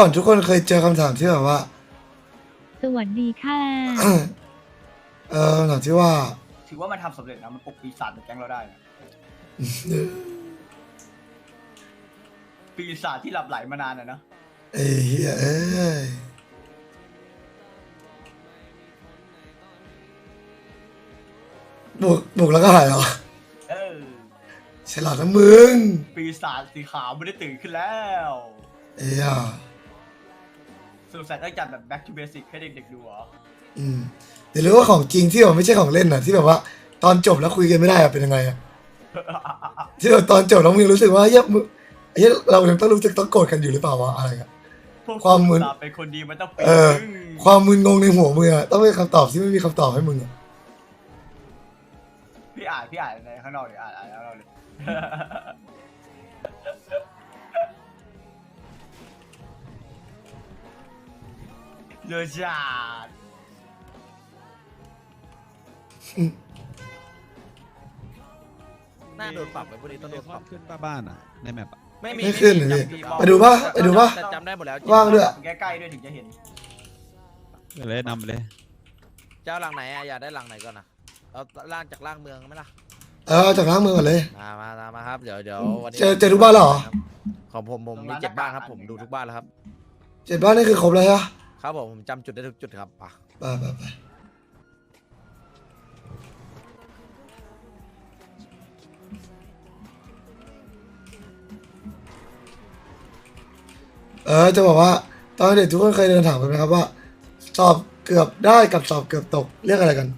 เมื่อก่อนทุกคนเคยเจอคำถามที่แบบว่า สวัสดีค่ะ เออคำถามที่ว่า ถือว่ามันทำสำเร็จนะ มันปลุกปีศาจในแก๊งเราได้นะปีศาจที่หลับไหลมานานอะนะเอ้ยเหี้ยเอ้ยบุกบุกแล้วก็หายเหรอเออ ฉลาดนะมึงปีศาจสีขาวไม่ได้ตื่นขึ้นแล้ว เอ้ยอะ สรุปใส่ต้องจัดแบบ back to basic ให้เด็กๆดูเหรออืมเดี๋ยวรู้ว่าของจริงที่แบบไม่ใช่ของเล่นน่ะที่แบบว่าตอนจบแล้วคุยกันไม่ได้อะเป็นยังไงอะที่แบบตอนจบแล้วมึงรู้สึกว่าเฮ้ยมึงเฮ้ยเรายังต้องรู้สึกต้องโกรธกันอยู่หรือเปล่าวะอะไรอะ พวกความมึนอุตส่าห์เป็นคนดีมันต้องเป็นเออความมึนงงในหัวมึงอะต้องเป็นคำตอบที่ไม่มีคำตอบให้มึงอะพี่อ่านพี่อ่านในข้างนอกดิอ่านอ่านข้างนอกดิ เดือดจัดน่าโดนปรับไปพวกนี้ต้องโดนปรับขึ้นป้าบ้านอะ ในแมปอะไม่มีไม่ขึ้นเลยพี่จำไปดูปะไปดูปะ แต่จำได้หมดแล้วว่างด้วยใกล้ๆด้วยถึงจะเห็นเลยนำไปเลย เจ้าหลังไหนอะอยากได้หลังไหนก่อนนะเอาล่างจากล่างเมืองไหมล่ะเออเอาจากล้างมือก่อนเลย มามามามาครับเดี๋ยวเดี๋ยววันนี้เจอเจอทุกบ้านแล้วเหรอ ของผมผมมีเจ็ดบ้านครับผมดูทุกบ้านแล้วครับ เจ็ดบ้านนี่คือครบแล้วใช่ปะ ครับผมผมจำจุดได้ทุกจุดครับอะไปไปไปเออจะบอกว่าตอนเด็กทุกคนเคยเดินถามกันไหมครับว่า สอบเกือบได้กับสอบเกือบตกเรียกอะไรกัน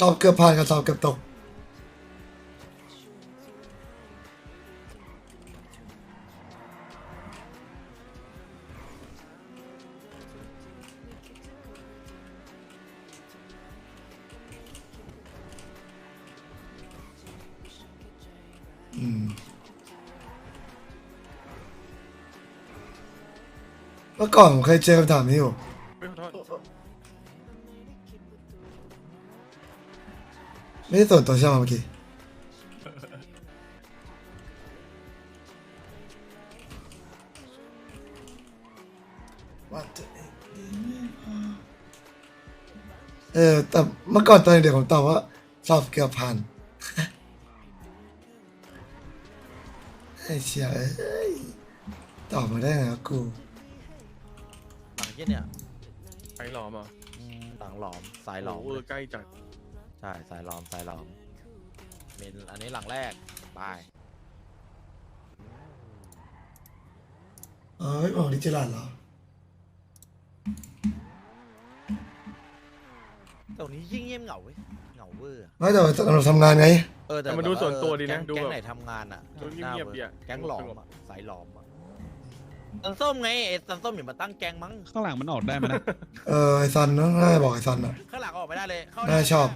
สอบเกือบผ่านกับสอบเกือบตก เมื่อก่อนผมเคยเจอคำถามนี้อยู่ ไม่ได้ส่วนตัวใช่ไหมเมื่อกี้เออแต่เมื่อก่อนตอนเด็กผมตอบว่าสอบเกือบผ่าน ไอ้เชี่ยเอ้ยตอบมาได้ไงวะกู เยี่ยเนี่ยไปหลอมเหรอะอืมหลังหลอมสายหลอมเออใกล้จัดใช่สายหลอมสายหลอมเป็นอันนี้หลังแรกไปเอ้ยบอกดิจิลันเหรอตรงนี้ยิ่งเงียบเหงาเว้ยเหงาเวอร์อะไม่แต่ว่าเราทำงานไง เออแต่แต่มันดูแบบส่วนตัวดีนะแก๊งดูแก๊งแบบ ไหนทำงานอะดูเงียบๆดีอะ แก๊งหลอมอะสายหลอมอะ สันส้มไงไอ้สันส้มอย่ามาตั้งแก๊งมั้งข้างหลังมันออกได้ไหมนะ เออไอซันเนอะน่าจะบอกไอซันอะ ข้างหลังออกไม่ได้เลยเข้าน่าชอบ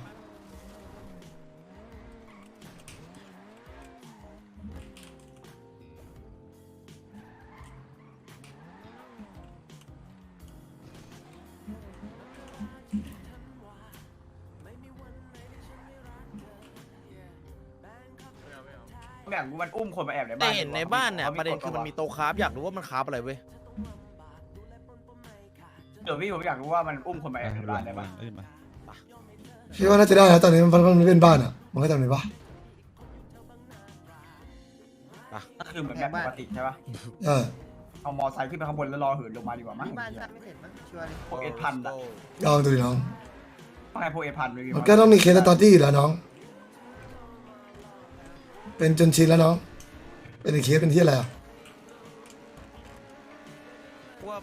แบบกูมันอุ้มคนมาแอบในแต่บ้านเห็นในบ้านเนี่ยประเด็นคือมันมีโต๊ะคราฟอยากรู้ว่ามันคราฟอะไรเว้ยเดี๋ยวพี่ผมอยากรู้ว่ามันอุ้มคนมาแอบในบ้านได้ปะเอ้ยมาพี่ว่าน่าจะได้นะตอนนี้มันมันไม่เป็นบ้านอะมันก็ทำได้ปะก็คือเหมือนแบบปกติใช่ปะเออเอามอไซค์ขึ้นไปข้างบนแล้วรอเหินลงมาดีกว่ามั้งบ้านสร้างไม่เสร็จมั้งชัวร์เลยพวกเอ็ดพันอะลองดูดิน้องว่าไงพวกเอ็ดพันเลยมันก็ต้องมีเคสตอรี่อยู่แล้วน้อง เป็นจนชินแล้วน้อง เป็นอีกเคสเป็นที่อะไรอะว่า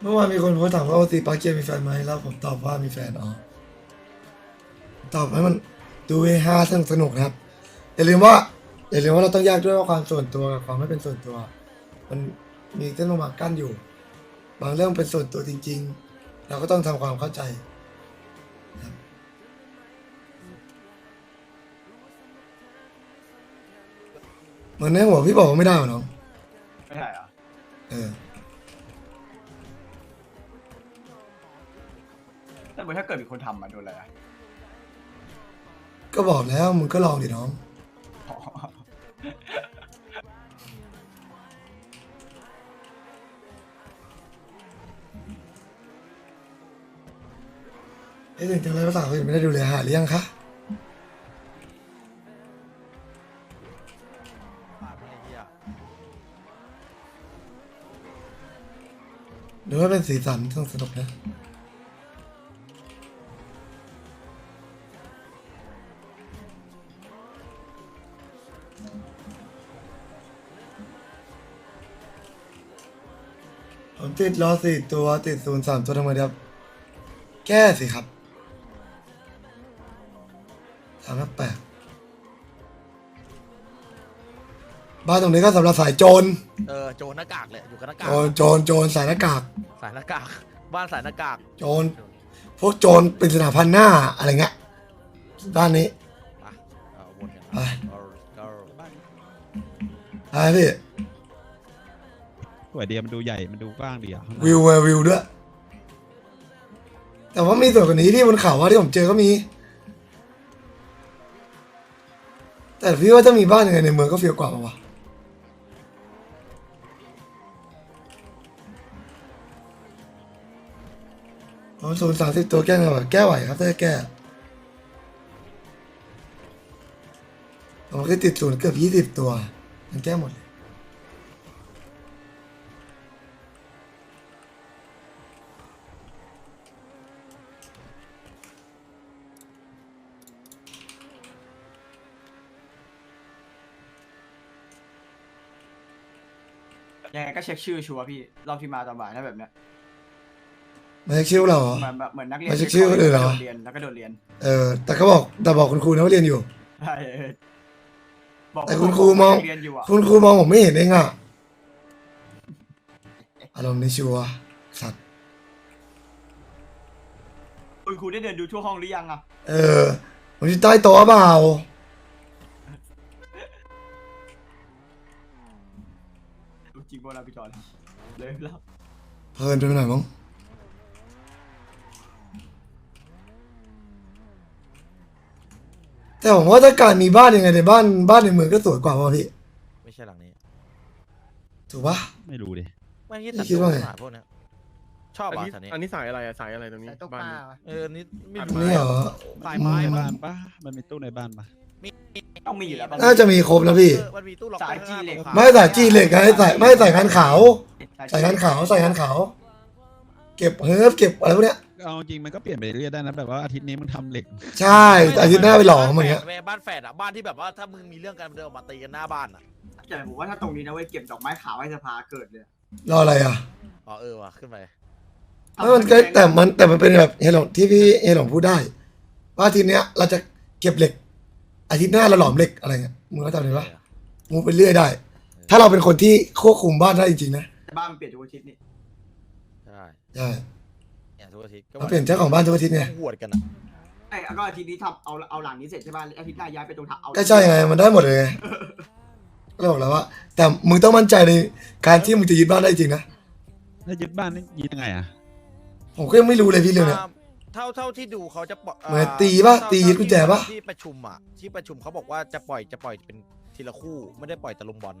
เมื่อวานมีคนโพสต์ถามว่าโอตีปาเกียมีแฟนไหมแล้วผมตอบว่ามีแฟนอ๋อตอบให้มันดูเฮฮาสนุกสนุกนะครับอย่าลืมว่าอย่าลืมว่าเราต้องแยกด้วยว่าความส่วนตัวกับความไม่เป็นส่วนตัว มันมีเส้นบางกั้นอยู่ บางเรื่องเป็นส่วนตัวจริง ๆ เราก็ต้องทำความเข้าใจ เหมือนในหัวพี่บอกว่าไม่ได้หรอน้องไม่ใช่เหรอเออแต่เหมือนถ้าเกิดมีคนทำมาโดนอะไรอะก็ก็บอกแล้วมึงก็ลองดิน้องเอ้ยถึงจังเลยภาษาเขายังไม่ได้ดูเลยหาหรือยังคะ หรือว่าเป็นสีสันสนุกนะผมติดล้อสี่ตัวติดศูนย์สามตัวทำไมครับ แก้สิครับ บ้านตรงนี้ก็สำหรับสายโจรเออโจรหน้ากากเลยอยู่กับหน้ากาโจกรโจรโจรสายหน้ากากสายหน้ากากบ้านสายหน้ากากโจรพวกโจรเป็นสถาพันหน้าอะไรเงี้ยด้านนี้ ไปเอาวนกันไป เอาเอาไปพี่สวยดีมันดูใหญ่ มันดูกว้างดีอะข้างหน้าวิวเว้ยวิวด้วย แต่ว่ามีส่วนกว่านี้ที่บนเขาว่าที่ผมเจอก็มี แต่พี่ว่าถ้ามีบ้านยังไงในเมืองก็เฟี้ยวกว่าปะวะ อ๋อศูนย์สามสิบตัวแก้ไงวะแก้ไหวครับถ้าจะแก้ผมก็ติดศูนย์เกือบยี่สิบตัว มันแก้หมดเลยยังไงก็เช็คชื่อชัวร์พี่รอบที่มาตอนบ่ายถ้าแบบเนี้ย ไม่ใช่คิ้วเราเหรอ เหมือนแบบเหมือนนักเรียนไม่ใช่ชื่อคนอื่นเหรอโดดเรียนแล้วก็โดดเรียนเออ แต่ก็บอกแต่บอกคุณครูนะว่าเรียนอยู่ ใช่เออบอกแต่คุณครูมอง เรียนอยู่อะคุณครูมองผมไม่เห็นเองอะ อารมณ์นี้ชัวร์สัตว์ คุณครูได้เดินดูทั่วห้องหรือยังอะเออ ผมอยู่ใต้โต๊ะเปล่า รู้จริงป่ะนะพี่จอนเลยแล้วเพลินไปหน่อยมั้ง แต่ผมว่าถ้าการมีบ้านยังไงในบ้านบ้านในเมืองก็สวยกว่าป่ะพี่ไม่ใช่หลังนี้ถูกปะ ไม่รู้ดิ ไม่คิดพี่ตัดคิดว่าไงขนาดพวกเนี้ยชอบอันอะนี้สันนี้อันนี้สายอะไรอะสายอะไรตรงนี้บ้านนี้เอออันนี่ไม่อันรู้นี้นี่เหรอสายในไม้บ้ามั้นงปะมันมีตู้ในบ้านปะต้องมีอยู่แล้วป่ะน่าจะมีครบนะพี่ เออมันมีตู้ล็อกสายจีเหล็ก ข้างหน้าไม่ใส่จีเหล็กไงใส่ไม่ใส่คันขาว ใส่คันขาวใส่คันขาว เก็บเฮิร์ฟเก็บอะไรพวกเนี้ย เอาจริงมันก็เปลี่ยนไปเรื่อยได้นะแบบว่าอาทิตย์นี้มึงทำเหล็ก ใช่แต่อาทิตย์หน้าไปหลอมอย่างเงี้ย แม่บ้านแฝดอะบ้านที่แบบว่าถ้ามึงมีเรื่องกันมันเดินออกมาตีกันหน้าบ้านอะแต่ผมว่าถ้าตรงนี้นะเว้ยเก็บดอกไม้ขาวให้สภาเกิดเลยรออะไรอะอ๋อเออว่ะขึ้นไปไม่มันก็แต่มันแต่มันเป็นแบบเฮยหลงที่พี่เฮยหลงพูดได้ ว่าอาทิตย์เนี้ยเราจะเก็บเหล็ก อาทิตย์หน้าเราหลอมเหล็กอะไรเงี้ยมึงเข้าใจไหมวะมึงไปเรื่อยได้ ถ้าเราเป็นคนที่ควบคุมบ้านได้จริงๆนะแต่บ้านมันเปลี่ยนทุกอาทิตย์นี่ ใช่ ใช่เนี่ย ทุกอาทิตย์ก็เราเปลี่ยนเจ้าของบ้านทุกอาทิตย์ไงหวดกันอะไอ้ก็อาทิตย์นี้ทำเอาเอาหลังนี้เสร็จใช่ป่ะอาทิตย์หน้าย้ายไปตรงถังเอาก็ใช่ไงมันได้หมดเลยไงก็เลยบอกแล้วว่า แต่มึงต้องมั่นใจในการที่มึงจะยึดบ้านได้จริงนะแล้วยึดบ้านนี่ยึดยังไงอะผมก็ยังไม่รู้เลยพี่เรื่องเนี้ยอ่าเท่าเท่าที่ดูเขาจะปล่อยเหมือนตีปะเท่าตียึดกุญแจปะ ที่ประชุมอะที่ประชุมเขาบอกว่าจะปล่อยจะปล่อยเป็นทีละคู่ไม่ได้ปล่อยตะลุมบอล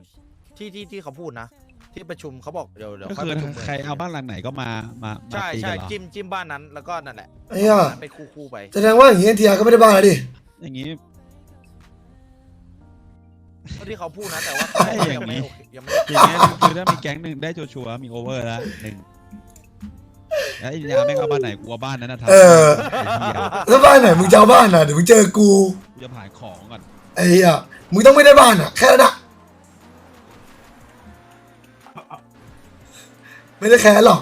ที่ที่ที่เขาพูดนะ ที่ประชุมเขาบอกเดี๋ยวเดี๋ยวก็ค่อยคือประชุมใครเอาบ้านหลังไหนก็มามามาใช่ตีใช่กันเหรอจิ้มจิ้มบ้านนั้นแล้วก็นั่นแหละไอ้เหี้ยไปคู่คู่ๆไป แสดงว่าอย่างนี้เทียก็ไม่ได้บ้านแล้วดิอย่างนี้เท่าที่เขาพูดนะแต่ว่าใช่อย่างนี้ไม่โอเคยังไม่ได้อย่างเงี้ยคือถ้ามีแก๊งหนึ่งได้ชัวร์ๆมีโอเวอร์แล้วหนึ่งแล้วไอ้ยาแม่งเอาบ้านไหนกูเอาบ้านนั้นนะทำเออไอ้เหี้ยถ้าบ้านไหนมึงจะเอาบ้านอะเดี๋ยวมึงเจอกูกูจะผ่านของก่อนไอ้เหี้ยมึงต้องไม่ได้บ้านอะแค่นั้นอะ ไม่ได้แค่นั้นหรอก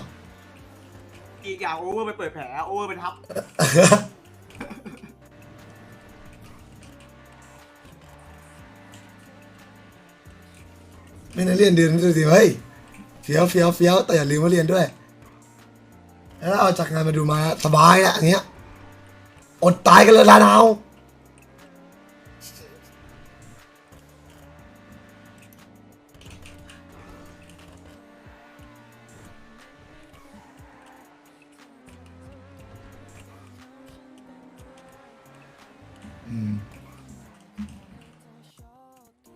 อีกอย่างโอเวอร์ไปเปิดแผลโอเวอร์ไปทับไม่ได้เรียนเดือนดูสิเฮ้ยเฟี้ยวเฟี้ยวเฟี้ยวแต่อย่าลืมว่าเรียนด้วย แล้วเอาจากงานมาดูมาสบายอะอย่างเงี้ย อดตายกันเลยลานา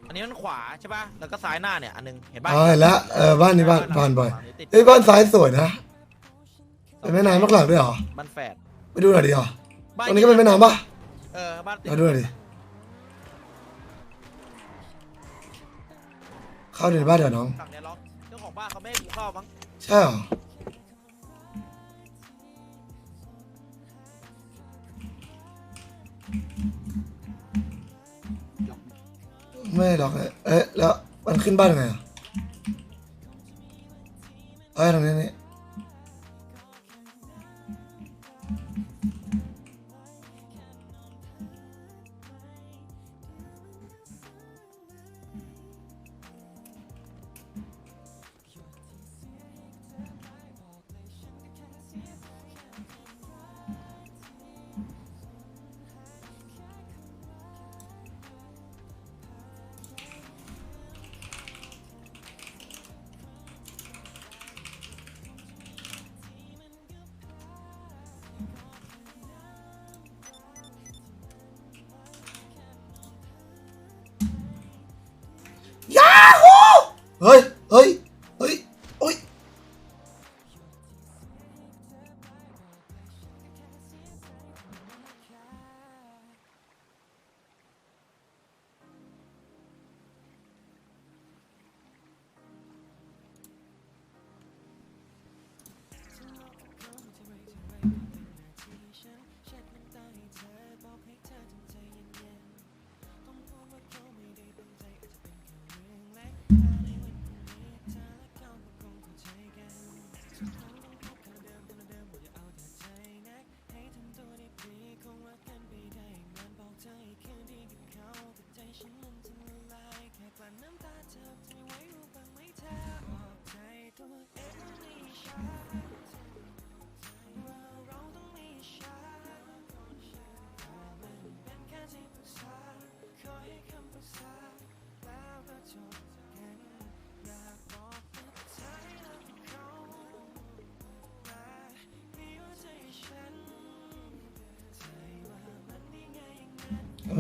อันนี้มันขวาใช่ป่ะ แล้วก็ซ้ายหน้าเนี่ยอันนึงเห็นบ้ะเอาเห็นแล้วเออบ้านนี้บ้านบ้านบ่อยเอ้ยบ้านซ้ายสวยนะเป็นแม่น้ำมากหลักด้วยเหรอบ้านแฝดไปดูหน่อยดิเหรอตรงนี้ก็เป็นแม่น้ำป่ะเออบ้านติดูหน่อยดิเข้าเดินบ้านเดี๋ยวน้อง ฝั่งเนี่ยล็อกเจ้าของบ้านเขาไม่ให้กูเข้ามั้งใช่เหรอ ไม่หรอกเอ๊ะแล้วมันขึ้นบ้านยังไงอะเอ้ยตรงนี้นี่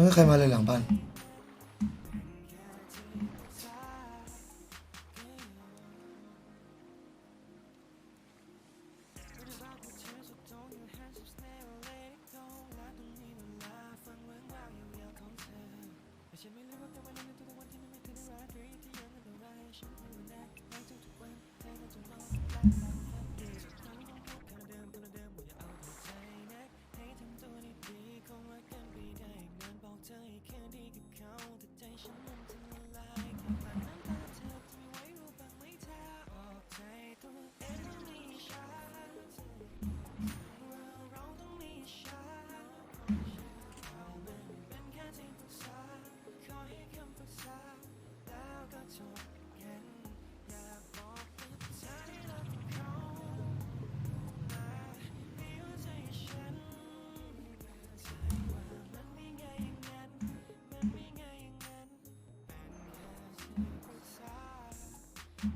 ไม่มีใคร ย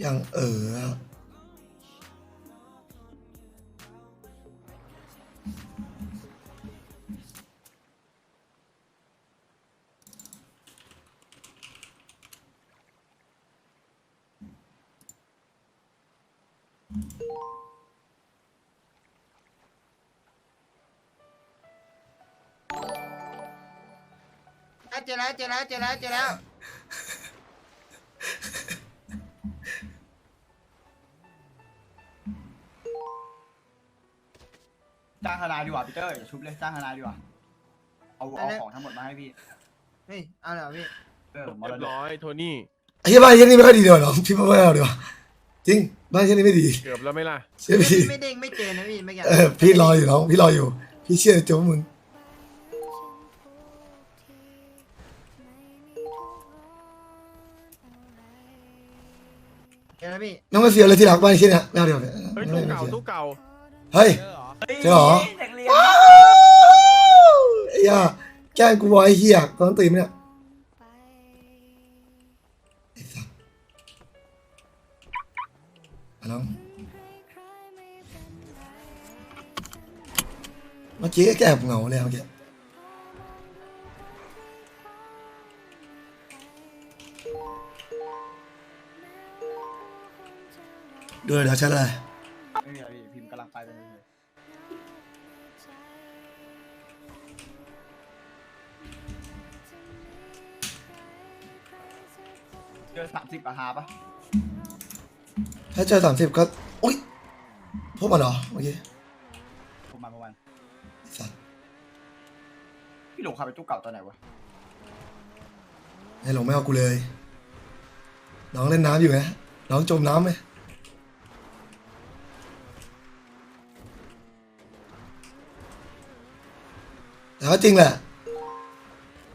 หลังบ้างเออเจอแล้วเจอแล้วเจอแล้วเจอแล้ว จ้างทนายดีกว่าพีเตอร์อย่าชุบเลยจ้างทนายดีกว่าเอาเอาของทั้งหมดมาให้พี่เฮ้ยเอาเลยเหรอพี่เออมรเรียบดกร้อยโทนี่ ไอ้เหี้ยบ้านเช่นนี้ไม่ค่อยดีเดียวหรอพี่ไม่เอาดีกว่าจริงบ้านเช่นนี้ไม่ดีเกือบแล้วไหมล่ะ เชื่อพี่ ไม่เด้งไม่เจอนะพี่ไม่แก่เออพี่รออยู่น้องพี่รออยู่ พี่เชื่อในตัวมึง แกน้องไม่เสียวเลยที่หลักบ้านไอ้เช่นนะแม่เดี๋ยวเฮ้ยตู้เก่าตู้เก่าเฮ้ย เจอเหรอ แทงเลี้ยงไอ้ยาแก้งกูวะไอ้เหี้ยตอนตื่นเนี่ยไอ้สัสอะน้องเมื่อกี้ก็แกแอบเหงาเลยเมื่อกี้ ดูเลยเดี๋ยวแชทเลยไม่มีอะไรพี่พิมพ์กำลังไปกันเลยเจอสามสิบอาหาปะถ้าเจอสามสิบก็อุ้ยพวกมันเหรอเมื่อกี้ผมมาเมื่อวานสัตว์พี่หลงขับไปตู้เก่าตอนไหนวะไอ้หลงไม่เอากูเลย น้องเล่นน้ำอยู่ไงน้องจมน้ำไหม แต่ว่าจริงแหละ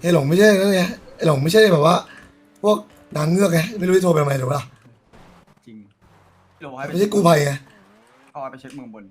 ไอ้หลงไม่ใช่นั่นไงไอ้หลงไม่ใช่แบบว่า พวกนางเงือกไงไม่รู้ที่โทรไปทำไมหรือเปล่าจริงพี่หลงให้ไปไม่ใช่กู้ภัยไงเอาไปเช็คเมืองบน